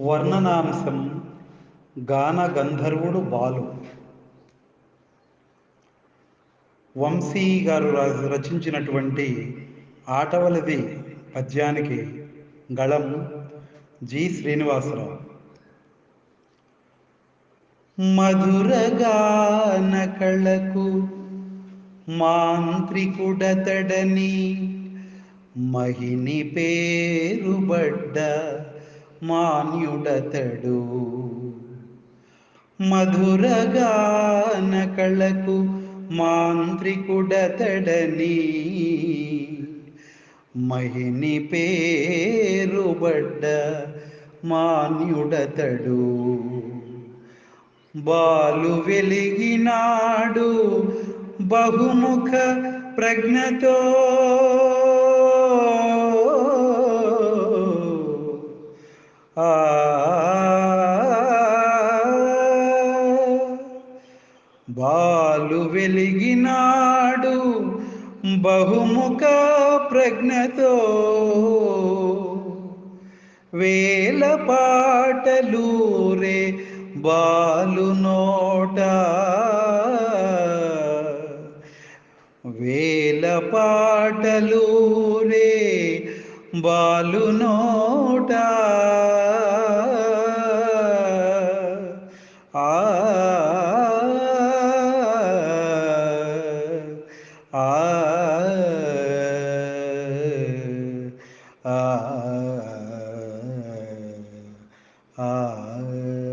వర్ణనాంశం గాన గంధర్వుడు బాలు. వంశీ గారు ర- రచించినటువంటి ఆటవలది పద్యానికి గళం జి. శ్రీనివాసరావు. మధురగాన కళకు మాంత్రికుడతడని మహిని పేరుబడ్డ మాన్యుడతడు. మధురగాన కళకు మాంత్రికుడతడని మహిని పేరుబడ్డ మాన్యుడతడు. బాలు వెలిగినాడు బహుముఖ ప్రజ్ఞతో బాలు వెలిగినాడు బహుముఖ ప్రజ్ఞతో. వేల పాటలూరే బాలు నోట. వేల పాటలూరే బాలు నోట. ah ah